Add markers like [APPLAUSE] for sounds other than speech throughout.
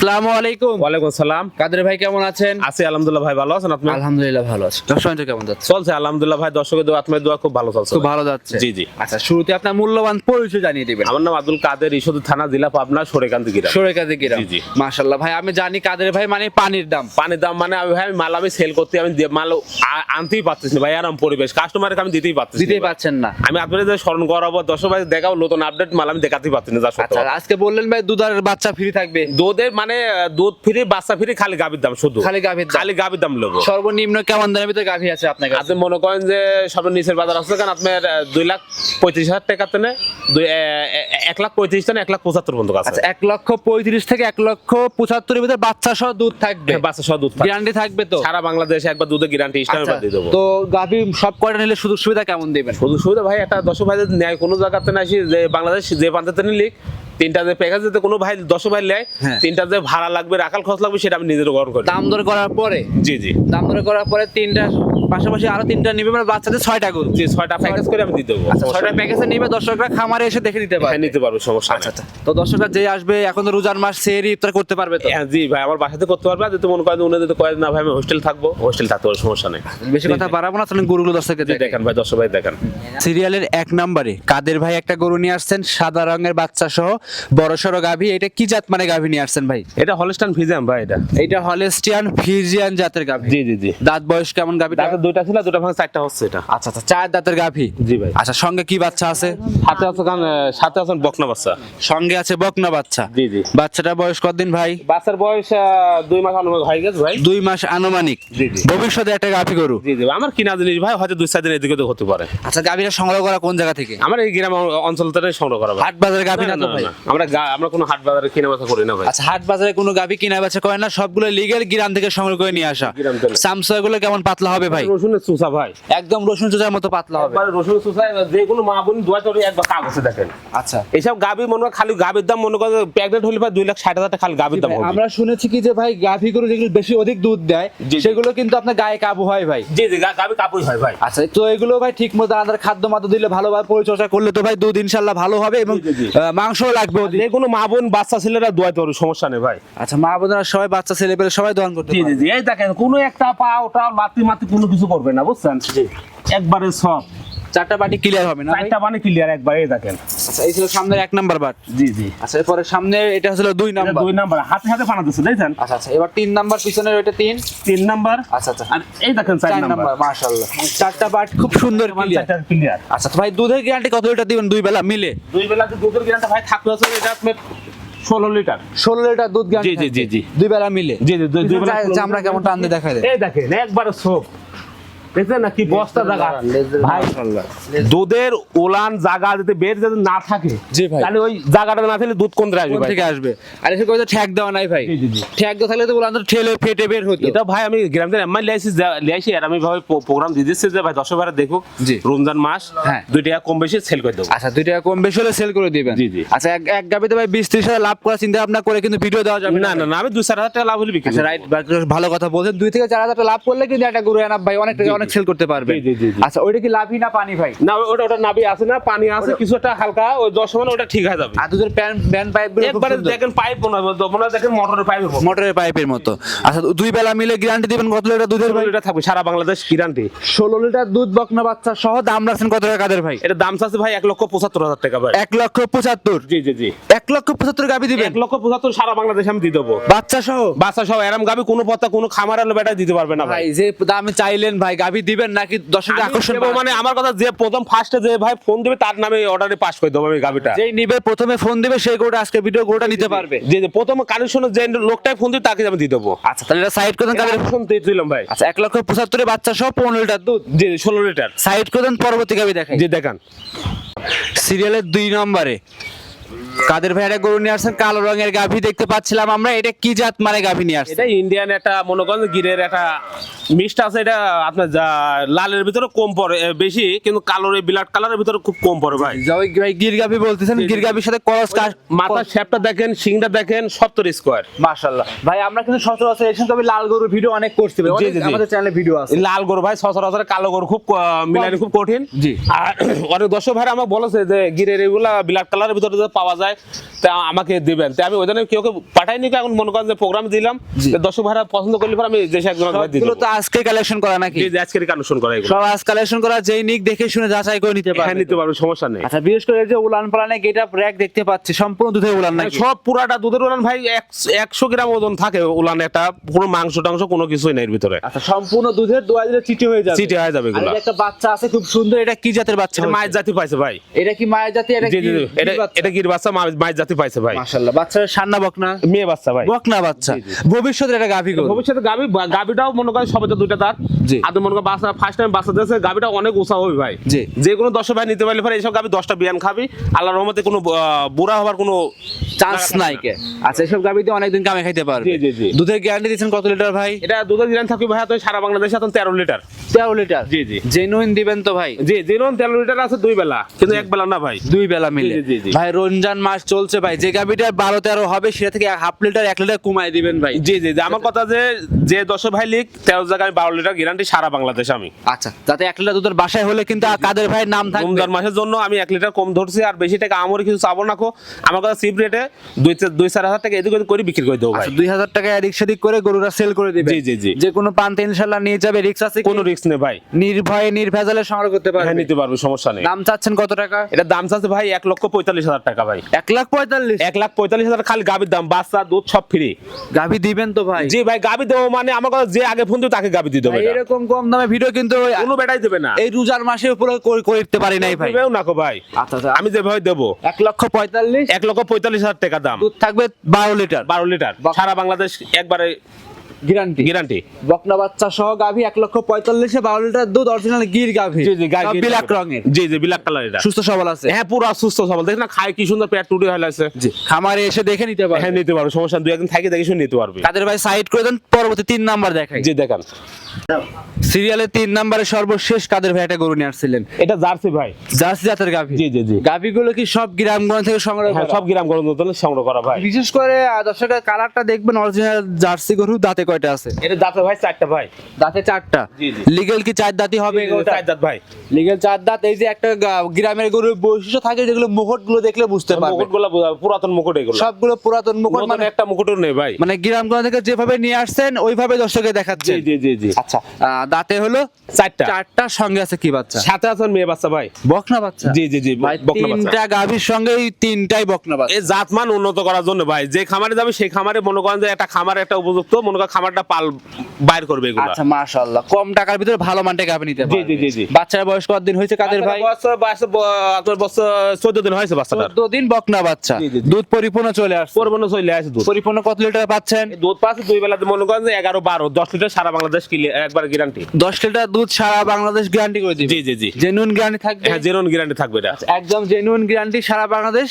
আসসালামু আলাইকুম। ওয়ালাইকুম আসসালাম। কাদের ভাই কেমন আছেন? আছি আলহামদুলিল্লাহ ভাই ভালো আছেন আপনি? আলহামদুলিল্লাহ ভালো আছি। দর্শক কেমন যাচ্ছে? চলছে আলহামদুলিল্লাহ ভাই। দর্শকের দোয়া আপনার দোয়া খুব ভালো চলছে খুব ভালো যাচ্ছে। জি জি। আচ্ছা শুরুতে আপনার মূল্যবান পরিচয় জানিয়ে দিবেন। আমার নাম আব্দুল কাদের ইসুদ থানা জেলা পাবনা সরেকান্তি গিরা সরেকাতে গিরা জি, জি। মাশাআল্লাহ ভাই আমি জানি কাদের ভাই মানে পানির দাম। পানির দাম মানে আমি ভাই মাল আমি সেল করতে আমি মাল আনতেই পারতেছি না ভাই আরাম পরিবেশ। কাস্টমারকে আমি দিতেই পারতেছি না দিতেই ভাই। পাচ্ছেন না। আমি আপনাদের স্মরণ করাবো দর্শক ভাই দেখাও নতুন আপডেট মাল আমি দেখাতেই পারছি না আচ্ছা আজকে বললেন ভাই দুধার বাচ্চা ফ্রি থাকবে। দুধের মানে আহ, দুধ ফ্রি বাচ্চা ফ্রি খালি গাভীর দাম শুধু। খালি গাভীর খালি গাভীর দাম লোক সর্বনিম্ন কেমন দামের ভিতরে গাভী আছে আপনার কাছে? আপনি মনে করেন যে সবের নিচের বাজার আছে কারণ আপনার দুই লাখ পঁয়ত্রিশ হাজার টাকা তেনে এক লাখ পঁয়ত্রিশ থেকে এক লাখ পঁচাত্তর পর্যন্ত আছে। আচ্ছা এক লক্ষ পঁয়ত্রিশ থেকে এক লক্ষ পঁচাত্তরের ভিতরে বাচ্চা সহ দুধ থাকবে? হ্যাঁ, বাচ্চা সহ দুধ গ্যারান্টি থাকবে তো? সারা বাংলাদেশে একবার দুধের গ্যারান্টি আচ্ছা, দিয়ে দেবো। তো গাভী সব কয়টা নিলে সুযোগ সুবিধা কেমন দিবেন? শুধু সুবিধা ভাই একটা দশ ভাই যদি নেয় কোনো জায়গাতে না আসি যে বাংলাদেশ যে প্রান্তে নিলি তিনটা যে প্যাকেজ যদি কোনো ভাই দশ ভাই নেয় হ্যাঁ। তিনটা যে ভাড়া লাগবে রাখাল খরচ লাগবে সেটা আমি নিজের গ্রহণ করি। দাম দর করার পরে? জি জি। দাম দর করার পরে তিনটা পাশাপাশি আরও তিনটা নিবে মানে বাচ্চাদের ছয়টা গরু। জি ছয়টা প্যাকেজ করে আমি দিয়ে দেবো। আচ্ছা ছয়টা প্যাকেজে নিবে দর্শকরা খামারে এসে দেখে নিতে পারে হ্যাঁ নিতে পারব সমস্যা আচ্ছা আচ্ছা। তো দর্শকরা যে আসবে এখন তো রোজার মাস সেরি ইফতার করতে পারবে তো? হ্যাঁ, জি ভাই আমার বাসাতে করতে পারবে। আর যদি মনে করেন উনি যদি কয়েন না ভাই আমি হোস্টেল থাকব হোস্টেল থাকতে পারব সমস্যা নেই। বেশি কথা বাড়াবো না তাহলে গরুগুলো দর্শককে দেখেন ভাই দশ ভাই দেখেন। সিরিয়ালের এক নম্বরে কাদের ভাই একটা গরু নিয়ে আসছেন সাদা রঙের বাচ্চা সহ বড় সড়ো গাভী এটা কি জাত মানে গাভী নিয়ে আসছেন ভাই? এটা হলস্টান ফিজাম ভাই এটা। এটা হলেস্টিয়ান ফিজিয়ান জাতের গাভী। জি জি জি। দাঁত বয়স কেমন গাভী দাঁতে দুইটা ছিল দুটা ভাঙা চারটা হচ্ছে এটা। আচ্ছা আচ্ছা চার দাঁতের গাভী? জি ভাই। আচ্ছা সঙ্গে কি বাচ্চা আছে? সাথে আছে কারণ সাথে আছেন বকনা বাচ্চা। সঙ্গে আছে বকনা বাচ্চা? জি জি। বাচ্চাটা বয়স কতদিন ভাই? বাচ্চার বয়স দুই মাস অনুমান হয়ে গেছে ভাই। দুই মাস আনুমানিক। জি, জি। ভবিষ্যতে একটা গাভী গরু? জি জি আমার কিনা জিনিস ভাই হয়তো দুই চার দিন এদিকে তো হতে পারে। আচ্ছা গাভীটা সংগ্রহ করা কোন জায়গা থেকে? আমার এই গ্রাম অঞ্চল থেকে সংগ্রহ করা হাট বাজারে গাভী না তো ভাই আমরা আমরা কোনো হাট বাজারে কিনা বেচা করি না ভাই। আচ্ছা হাট বাজারে কোনো গাভী কিনা বেচা করে না সবগুলো লিগেল গ্রাম থেকে সংগ্রহ করে নিয়ে আসা। সামসা গুলো কেমন পাতলা হবে ভাই? রসুনের চুষা ভাই। একদম রসুন মতো পাতলা হবে। রসুনের চুষা যে কোনো মা বোন দোয়া একবার কাগজে দেখেন। আচ্ছা। এইসব গাভি মনে হয় খালি গাভির দাম মনে করে প্রেগনেন্ট হলে ভাই দুই লাখ ষাট হাজার টাকা খালি গাভির দাম আমরা শুনেছি কি যে ভাই গাভী গরু যেগুলো বেশি অধিক দুধ দেয়। সেগুলো কিন্তু আপনার গায়ে কাবু হয় ভাই। জি জি গাভি কাপুই হয় ভাই। আচ্ছা তো এগুলো ভাই ঠিক মতো আমাদের খাদ্য মাদ্য দিলে ভালোভাবে পরিচর্যা করলে তো ভাই দুধ ইনশাল্লাহ ভালো হবে এবং মাংসও লাগবে যে কোনো মা বোন বাচ্চা ছেলেরা দোয়াতে পারবে সমস্যা নেই ভাই। আচ্ছা মা বোনেরা সবাই বাচ্চা ছেলে পেলে সবাই দোয়ান করতে জি জি জি এই দেখেন কোনো একটা পা ওটা মাতি মাতি কোনো কিছু করবে না বুঝছেন? একবারে সব। চারটা বাটি ক্লিয়ার হবে না চারটা মানে ক্লিয়ার একবার দেখেন। আচ্ছা এই ছিল সামনের এক নাম্বার বাট। জি জি। আচ্ছা এরপরে সামনে এটা দুই নাম্বার। দুই নাম্বার। হাতে হাতে দিচ্ছে দেখছেন? আচ্ছা আচ্ছা এবার তিন নাম্বার পিছনের ওইটা তিন। তিন নাম্বার। আচ্ছা আচ্ছা। আর এই দেখেন চার নাম্বার। মাশাআল্লাহ। চারটা বাট খুব সুন্দর ক্লিয়ার চারটা ক্লিয়ার আচ্ছা ভাই দুধের গ্যারান্টি কত লিটার দিবেন? দুই বেলা মিলে। দুই বেলা দুধের গ্যারান্টি ভাই এটা আপনার ষোলো লিটার ষোলো লিটার দুধ গ্যারান্টি জি, জি, জি, জি। দুই বেলা মিলে। জি জি দুই- বেলা চামড়া কেমন টান দিয়ে দেখা দেয় এই দেখেন একবারে দেখছেন না কি বস্তা জায়গা? ভাই দুধের ওলান জায়গা যদি বের যদি না থাকে জি ভাই। তাহলে ওই জায়গাটা না থাকলে দুধ কোন আসবে কোন থেকে আসবে? আর এসে কথা ঠ্যাক দেওয়া নাই ভাই। জি, জি, জি। ঠ্যাক দেওয়া থাকলে তো বললাম তো ঠেলে ফেটে বের হতো এটা ভাই আমি গ্রাম থেকে এমআই লিয়াইছি লিয়াইছি আর আমি ভাবে প্রোগ্রাম দিয়ে দিচ্ছি যে ভাই বারে। রমজান মাস হ্যাঁ। দুই টাকা কম বেশি সেল করে দেবো। আচ্ছা দুই টাকা কম বেশি হলে সেল করে দিবেন। জি, জি। আচ্ছা এক এক গাবিতে ভাই বিশ ত্রিশ হাজার লাভ করার চিন্তা ভাবনা করে কিন্তু ভিডিও দেওয়া যাবে না না না আমি দুই চার হাজার টাকা লাভ হলে বিক্রি আচ্ছা রাইট ভালো কথা বলছেন। দুই থেকে চার হাজার টাকা লাভ করলে কিন্তু একটা গরু ভাই অনেক টাকা অনেক সেল করতে পারবে। আচ্ছা ওইটা কি লাভই না পানি ভাই? না ওটা ওটা নাবি আছে না পানি আছে কিছু একটা হালকা ওই দশ মানে ওটা ঠিক হয়ে যাবে। আর দুধের প্যান প্যান পাইপ একবারে দেখেন পাইপ মনে মনে দেখেন মোটরের পাইপ মোটরের পাইপের মতো। আচ্ছা দুই বেলা মিলে গ্যারান্টি দিবেন কত লিটার দুধের ভাই? এটা থাকবে সারা বাংলাদেশ গ্যারান্টি ষোলো লিটার দুধ বকনা বাচ্চা সহ দাম রাখছেন কত টাকা কাদের ভাই? এটা দাম আছে ভাই এক লক্ষ পঁচাত্তর হাজার টাকা ভাই। এক লক্ষ পঁচাত্তর? জি জি জি। এক লক্ষ পঁচাত্তর গাবি দিবেন? এক লক্ষ পঁচাত্তর সারা বাংলাদেশ আমি দিয়ে দেবো। বাচ্চা সহ? বাচ্চা সব এরাম গাবি কোনো পথা কোনো খামার হলে বেটা দিতে পারবে না ভাই। ভাই যে দামে চাইলেন ভাই গাবি দিবেন নাকি দর্শকের আমি আকর্ষণ মানে আমার কথা যে প্রথম ফার্স্টে যে ভাই ফোন দিবে তার নামে অর্ডারে পাস করে দেবো আমি গাবিটা যেই নিবে প্রথমে ফোন দিবে সেই গোটা আজকে ভিডিও গোটা নিতে পারবে। যে প্রথম কানেকশনে যে লোকটাই ফোন দিবে তাকে আমি দিয়ে দেবো। আচ্ছা তাহলে এটা সাইড করেন কাদের ফোন দিয়ে দিলাম ভাই। আচ্ছা এক লক্ষ পঁচাত্তরে বাচ্চা সহ পনেরো লিটার দুধ। জি ষোলো লিটার। সাইড করেন পরবর্তী গাবি দেখাই। জি দেখান। সিরিয়ালের দুই নম্বরে কাদের ভাই একটা গরু নিয়ে আসছেন? কালো রঙের গাভী দেখতে পাচ্ছিলাম আমরা। এটা কি জাত মানে গাভী নিয়ে আসছে এটা ইন্ডিয়ান একটা মনে করেন গিরের একটা মিষ্ট আছে এটা আপনার লালের ভিতরে কম পড়ে বেশি কিন্তু কালোর ব্লাড কালারের ভিতরে খুব কম পড়ে ভাই। ভাই গির গাভী বলতেছেন গির গাভীর সাথে করস মাথার শেপটা দেখেন সিংটা দেখেন সত্তর স্কোয়ার মাশাআল্লাহ। ভাই আমরা কিন্তু সচরাচর এসে তবে লাল গরুর ভিডিও অনেক করছি। আমাদের চ্যানেলে ভিডিও আছে। লাল গরু ভাই সচরাচর কালো গরু খুব মিলানি খুব কঠিন। জি। আর [CLEARS THROAT] অনেক দর্শক ভাই আমাকে বলেছে যে গিরের এগুলা ব্ল্যাক কালারের ভিতরে পাওয়া যায় তা আমাকে দিবেন। তা আমি ওই জন্য কেউ পাঠাইনি এখন মনে করেন যে প্রোগ্রাম দিলাম দর্শক ভাইরা পছন্দ করলে পরে আমি দেশে একজন তো আজকে কালেকশন করা নাকি? আজকের কালেকশন করা সব আজ কালেকশন করা যেই নিক দেখে শুনে যাচাই করে নিতে হ্যাঁ পারবে নিতে পারবে সমস্যা নেই। আচ্ছা বিশেষ করে যে উলান পালানে গেট আপ র‍্যাক দেখতে পাচ্ছি সম্পূর্ণ দুধের উলান মানে নাকি? সব পুরাটা দুধের উলান ভাই এক- একশো গ্রাম ওজন থাকে উলান একটা কোনো মাংস টাংস কোনো কিছুই নেই এর ভিতরে। আচ্ছা সম্পূর্ণ দুধের দোয়া দিলে চিটি হয়ে যাবে। চিটে হয়ে যাবে এগুলা। একটা বাচ্চা আছে খুব সুন্দর এটা কি জাতের বাচ্চা মায়ের জাতি পাইছে ভাই। এটা কি মায়ের জাতি এটা কি এটা কি বাচ্চা? বাচ্চা মা- মায়ের জাতি পাইছে ভাই। মাশাআল্লাহ। বাচ্চার সান্না বকনা। মেয়ে বাচ্চা ভাই। বকনা বাচ্চা। ভবিষ্যতে এটা গাভী গরু। ভবিষ্যতে গাবি গাবিটাও মনে করেন সবে তো দুইটা দাঁত জি। মনে করেন বাচ্চা ফার্স্ট টাইম বাচ্চা দিয়েছে গাবিটা অনেক উঁচা হবে ভাই। জি। যে কোনো দশ ভাই নিতে পারলে পরে এইসব গাবি দশটা বিয়ান খাবি। আল্লাহর রহমতে কোনো বুড়া হবার কোনো চান্স নাই কে। আচ্ছা এসব গাভীতে অনেকদিন কামে খাইতে পারবে। জি, জি, জি। দুধের গ্যারান্টি দিচ্ছেন কত লিটার ভাই? এটা দুধের দিন থাকবে ভাই তো সারা বাংলাদেশে এখন তেরো লিটার। তেরো লিটার? জি, জি। জেনুইন দিবেন তো ভাই। জি যেরকম তেরো লিটার আছে দুই বেলা কিন্তু এক বেলা না ভাই। দুই বেলা মিলে। ভাই রমজান মাস চলছে ভাই। যে গাভিটা বারো তেরো হবে সেটা থেকে হাফ লিটার এক লিটার কমায় দিবেন ভাই। জি জি জি। আমার কথা যে যে দশ ভাই লিখ তেরো জায়গায় আমি বারো লিটার গ্যারান্টি সারা বাংলাদেশ আমি। আচ্ছা যাতে এক লিটার দুধের বাসায় হলে কিন্তু কাদের ভাইয়ের নাম থাকবে? রমজান মাসের জন্য আমি এক লিটার কম ধরছি আর বেশি টাকা আমার কিছু চাবো না আমার কথা চিপ রেটে দুই দুই চার হাজার টাকা এদিক ওদিক করে বিক্রি করে দেবো ভাই। আচ্ছা দুই হাজার টাকা এদিক সেদিক করে গরুরা সেল করে দিবে। জি, জি, জি। যে কোনো পান্তে ইনশাল্লাহ নিয়ে যাবে রিক্স আছে কোনো রিক্স নেই ভাই। নির্ভয়ে নির্ভেজালে সংগ্রহ করতে হ্যাঁ পারবে। নিতে পারবে সমস্যা নেই। দাম চাচ্ছেন কত টাকা? এটা দাম চাচ্ছে ভাই এক লক্ষ পঁয়তাল্লিশ হাজার টাকা ভাই। এক লাখ পঁয়তাল্লিশ। এক লাখ পঁয়তাল্লিশ হাজার খালি দাম বাচ্চা দুধ সব ফ্রি গাভি দিবেন তো ভাই। জি ভাই দেবো মানে আমার কথা যে আগে ফোন দিও তাকে দেবো ভাই, এটা। এরকম কম দামে ভিডিও কিন্তু কোনো বেটাই দেবে না। এই রোজার মাসে উপরে করে করে পারি নাই ভাই। দেবেও না ভাই। আচ্ছা আচ্ছা। আমি যেভাবে দেবো। এক লক্ষ পঁয়তাল্লিশ। এক লক্ষ পঁয়তাল্লিশ হাজার টাকা দাম। দুধ থাকবে বারো লিটার। বারো লিটার। সারা বাংলাদেশ একবারে গ্যারান্টি। গ্যারান্টি। বকনা বাচ্চা সহ গাভী এক লক্ষ পঁয়তাল্লিশে বারো লিটার দুধ অরিজিনাল গির গাভী। জি জি বিলাক রঙের। জি জি বিলাক কালার এটা সুস্থ সবল আছে। হ্যাঁ পুরো সুস্থ সবল। দেখেন না খায় কি সুন্দর পেট টুটি হয়ে আছে। জি। খামারে এসে দেখে নিতে হ্যাঁ নিতে পারবে সমস্যা দুই একদিন থাকে দেখে শুনে নিতে পারবে। কাদের ভাই সাইড করে দেন পরবর্তী তিন নাম্বার দেখাই। জি দেখান। সিরিয়ালে তিন নাম্বারে সর্বশেষ কাদের ভাই একটা গরু নিয়ে আসছিলেন? এটা জার্সি ভাই। জার্সি জাতের গাভি। জি জি জি। গাভিগুলো কি সব গ্রামগঞ্জ থেকে সংগ্রহ হ্যাঁ করা? সব গ্রাম গরম নতুন সংগ্রহ করা ভাই। বিশেষ করে আহ, দর্শকের কালারটা দেখবেন অরিজিনাল জার্সি গরু দাঁতে কয়টা আছে? এটা দাঁতে ভাই চারটা ভাই। দাঁতে চারটা? জি, জি। লিগেল কি চার দাঁতই হবে চার দাঁত ভাই। লিগেল চার দাঁত এই যে একটা গ্রামের গরুর বৈশিষ্ট্য থাকে যেগুলো মুকুটগুলো দেখলে বুঝতে পারবে মুকুটগুলা পুরাতন মুকুট এগুলো। সবগুলো পুরাতন মুকুট মানে একটা মুকুটও নেই ভাই। মানে গ্রামগঞ্জ থেকে যেভাবে নিয়ে আসছেন ওইভাবে দর্শকে জি জি জি জি। আচ্ছা দাঁতে হলো চারটা। চারটার সঙ্গে আছে কি বাচ্চা? সাথে আছেন মেয়ে বাচ্চা ভাই। বকনা বাচ্চা? জি জি জি ভাই বকনা বাচ্চা। তিনটা গাভীর সঙ্গে এই তিনটাই বকনা বাচ্চা। এই জাতমান উন্নত করার জন্য ভাই। যে খামারে যাবে সেই খামারে মনে করেন যে একটা খামার একটা উপযুক্ত মনে করেন খামারটা পাল বাইর করবে এগুলো। আচ্ছা মাশাআল্লাহ। কম টাকার ভিতরে ভালো মানটা গাভী নিতে পারবে। জি, জি, জি। বাচ্চার বয়স কতদিন হয়েছে কাদের ভাই? বছর বয়স আপনার বছর চোদ্দ দিন হয়েছে বাচ্চাটার। চোদ্দ দিন বকনা বাচ্চা। দুধ পরিপূর্ণ চলে আসছে। পরিপূর্ণ চলে আসে দুধ। পরিপূর্ণ কত লিটার পাচ্ছেন? দুধ পাচ্ছে দুই বেলাতে মনে করেন যে এগারো বারো দশ লিটার সারা বাংলাদেশ কিলে একবার গ্যারান্টি দশ লিটার দুধ সারা বাংলাদেশ গ্যারান্টি করে দিবে। জি জি জি। জেনুইন গ্যারান্টি থাকবে? হ্যাঁ জেরন গ্যারান্টি থাকবে এটা। একদম জেনুইন গ্যারান্টি সারা বাংলাদেশ?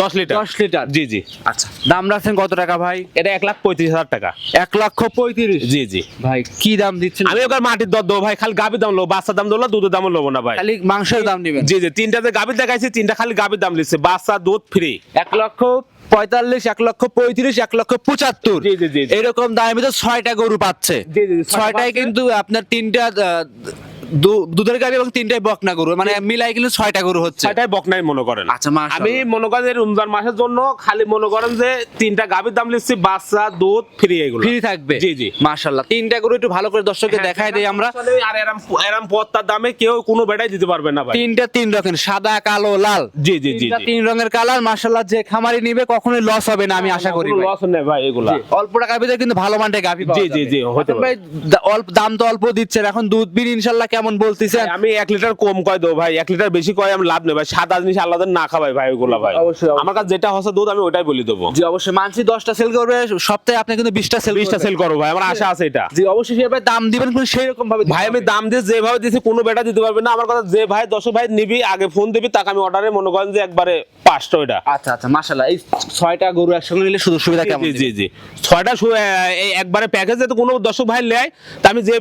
দশ লিটার। দশ লিটার। জি জি। আচ্ছা দাম রাখছেন কত টাকা ভাই? এটা এক লাখ পঁয়ত্রিশ হাজার টাকা। এক লক্ষ পঁয়ত্রিশ। জি জি। ভাই কি দাম দিচ্ছেন? আমি ওখানে মাটির দর দেবো ভাই খালি গাবির দাম লোবো বাচ্চার দাম দেবো দুধের দাম লোবো না ভাই। খালি মাংসের দাম দিবেন। জি জি তিনটাতে গাবির দেখাইছি তিনটা খালি গাবির দাম লিখছে বাচ্চা দুধ ফ্রি এক লক্ষ পঁয়তাল্লিশ এক লক্ষ পঁয়ত্রিশ এক লক্ষ পঁচাত্তর। এরকম দামে তো ছয়টা গরু পাচ্ছে। ছয়টায় কিন্তু আপনার তিনটা দুধের গাড়ি এবং তিনটায় বকনা গরু মানে মিলাই কিন্তু ছয়টা গরু হচ্ছে। ছয়টাই বকনাই মনে করেন। আচ্ছা, আমি মনে করেন রমজান মাসের জন্য খালি মনে করেন যে তিনটা গাবির দাম লিখছি বাচ্চা দুধ ফ্রি এগুলো। ফ্রি থাকবে। জি, জি। মাশাল্লাহ তিনটা গরু একটু ভালো করে দর্শককে হ্যাঁ, দেখাই দেই আমরা। আর এরম এরম পত্তার দামে কেউ কোনো বেটাই দিতে পারবে না ভাই। তিনটা তিন রকম সাদা কালো লাল। জি জি জি তিন রঙের কালার মাশাল্লাহ যে খামারি নিবে কখনোই লস হবে না আমি আশা করি। লস নেই ভাই এগুলা। অল্প টাকার ভিতরে কিন্তু ভালো মানটা গাভি জি, জি, জি, হতে পারে। ভাই অল্প দাম তো অল্প দিচ্ছেন এখন দুধ বিন ইনশাল্লাহ কেমন বলতেছেন আমি এক লিটার কম কয় দেবো ভাই? এক লিটার বেশি কয় আমি লাভ নেই ভাই। সাদা জিনিস আলাদা না খাবাই ভাই ওগুলা ভাই। অবশ্যই। আমার কাছে যেটা হচ্ছে দুধ আমি ওটাই বলি দেবো। জি অবশ্যই। মানসি দশটা সেল করবে সপ্তাহে আপনি কিন্তু বিশটা সেল বিশটা সেল করো ভাই আমার আশা আছে এটা। জি অবশ্যই সেভাবে দাম দিবেন কিন্তু সেই রকম ভাবে ভাই আমি দাম দিয়ে যেভাবে দিয়েছি কোনো বেটা দিতে পারবে না। আমার কথা যে ভাই দশ ভাই নিবি আগে ফোন দিবি তাকে আমি অর্ডারে মনে করেন যে একবারে পাঁচটা ওইটা। আচ্ছা আচ্ছা মাশাআল্লাহ। এই ছয়টা গরু একসঙ্গে নিলে সুযোগ সুবিধা কেমন জি জি ছয়টা একবারে প্যাকেজে তো কোনো দর্শক ভাই নেয় তা আমি যে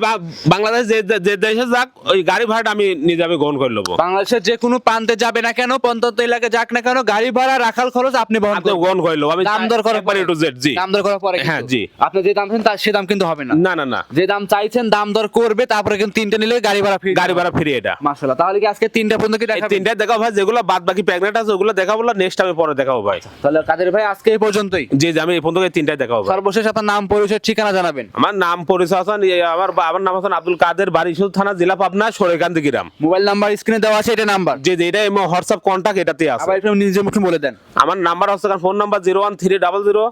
বাংলাদেশ যে যে দেশে যাক ওই গাড়ি ভাড়াটা আমি নিজে আমি গ্রহণ করে নেব। বাংলাদেশের যে কোনো প্রান্তে যাবে না কেন এলাকায় যাক না কেন গাড়ি ভাড়া রাখাল খরচ আপনি বহন আপনি করবেন। গ্রহণ করে নেব। আমি দাম দর করার একবারে পরে টু জেড জি। দাম দর করার পরে হ্যাঁ, কিন্তু। জি। আপনি যে দাম চাইছেন তার সে দাম কিন্তু হবে না। না না না। যে দাম চাইছেন দাম দর করবে তারপরে কিন্তু তিনটা নিলে গাড়ি ভাড়া ফ্রি গাড়ি ভাড়া ফ্রি এটা মাশাআল্লাহ। তাহলে কি আজকে তিনটা পর্যন্ত কি এই দেখাবেন তিনটায় দেখাবো ভাই যেগুলো বাদ বাকি প্রেগনেন্ট আছে ওগুলো দেখাবো নেক্সট আমি পরে দেখাবো ভাই। তাহলে কাদের ভাই আজকে এই পর্যন্তই। জি জি, আমি এই এই তিনটায় দেখাবো ভাই। সর্বশেষ আপনার নাম পরিচয় ঠিকানা জানাবেন। আমার নাম পরিচয় হাসান এই আমার বা- আমার নাম হাসান আব্দুল কাদের বাড়ি শুধু থানা জেলা পাবনা সরেকান্দি গ্রাম। মোবাইল নাম্বার স্ক্রিনে দেওয়া আছে এটা নাম্বার। যে যে এটা হোয়াটসঅ্যাপ কন্ট্যাক্ট এটাতে আছে। আবার একটু নিজের মুখে বলে দেন। আমার নাম্বার হচ্ছে phone number zero one three double zero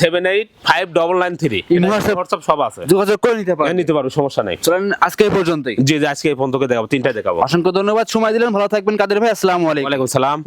seven eight five double nine three WhatsApp সব আছে। যোগাযোগ করে নিতে পারো নিতে পারব সমস্যা নেই। চলেন আজকে এই পর্যন্তই। জি জি আজকে এই ফোন তোকে দেখাবো তিনটায় দেখাবো। অসংখ্য ধন্যবাদ। সময় দিলেন ভালো থাকবেন। কাদের ভাই আসসালামু আলাইকুম। ওয়ালাইকুম সালাম।